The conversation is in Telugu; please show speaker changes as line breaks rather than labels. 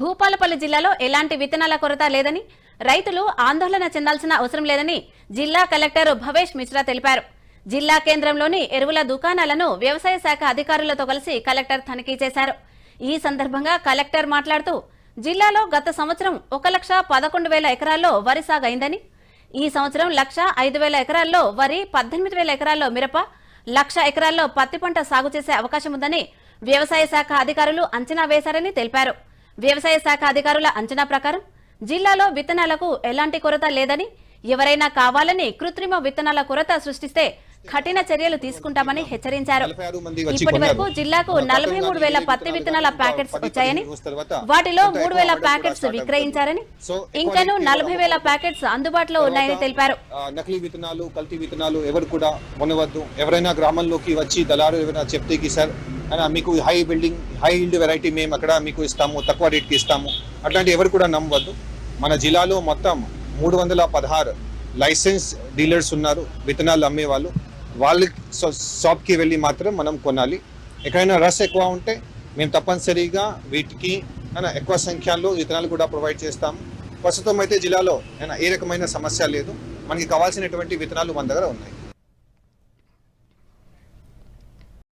భూపాలపల్లి జిల్లాలో ఎలాంటి విత్తనాల కొరత లేదని రైతులు ఆందోళన చెందాల్సిన అవసరం లేదని జిల్లా కలెక్టర్ భవేష్ మిశ్రా తెలిపారు. జిల్లా కేంద్రంలోని ఎరువుల దుకాణాలను వ్యవసాయ శాఖ అధికారులతో కలిసి కలెక్టర్ తనిఖీ చేశారు. ఈ సందర్భంగా కలెక్టర్ మాట్లాడుతూ జిల్లాలో గత సంవత్సరం ఒక లక్ష పదకొండు వేల ఎకరాల్లో వరి సాగు ఈ సంవత్సరం లక్ష ఐదు వేల ఎకరాల్లో వరి పద్దెనిమిది వేల ఎకరాల్లో మిరప లక్ష ఎకరాల్లో పత్తి పంట సాగు చేసే అవకాశం ఉందని వ్యవసాయ శాఖ అధికారులు అంచనా వేశారని తెలిపారు. వ్యవసాయ శాఖ అధికారుల అంచనా ప్రకారం జిల్లాలో విత్తనాలకు ఎలాంటి కొరత లేదని ఎవరైనా కావాలని కృత్రిమ విత్తనాల కొరత సృష్టిస్తే కఠిన చర్యలు తీసుకుంటామని హెచ్చరించారు ఇప్పటి వరకు జిల్లాకు నలభై మూడు వేల పత్తి విత్తనాల ప్యాకెట్స్
పది
వచ్చాయని వాటిలో మూడు వేల ప్యాకెట్స్ విక్రయించారని
అవుతుంది.
ఇంకను నలభై వేల ప్యాకెట్స్ అందుబాటులో ఉన్నాయని తెలిపారు
నకిలీ విత్తనాలు కల్తీ విత్తనాలు ఎవరు కూడా కొనవద్దు ఎవరైనా గ్రామంలోకి వచ్చి దళారు ఏమైనా చెప్తే సార్ మీకు high building high heeled variety మేము అక్కడ మీకు ఇస్తాము తక్కువ రేట్కి ఇస్తాము. అట్లాంటి ఎవరు కూడా నమ్మవద్దు. మన జిల్లాలో మొత్తం మూడు వందల పదహారు లైసెన్స్ డీలర్స్ ఉన్నారు విత్తనాలు అమ్మే వాళ్ళు వాళ్ళ షాప్కి వెళ్ళి మాత్రం మనం కొనాలి. ఎక్కడైనా రస్ ఎక్కువ ఉంటే మేము తప్పనిసరిగా వీటికి అయినా ఎక్కువ సంఖ్యలో విత్తనాలు కూడా ప్రొవైడ్ చేస్తాము. ప్రస్తుతం అయితే జిల్లాలో అయినా ఏ రకమైన సమస్య లేదు. మనకి కావాల్సినటువంటి విత్తనాలు మన దగ్గర ఉన్నాయి.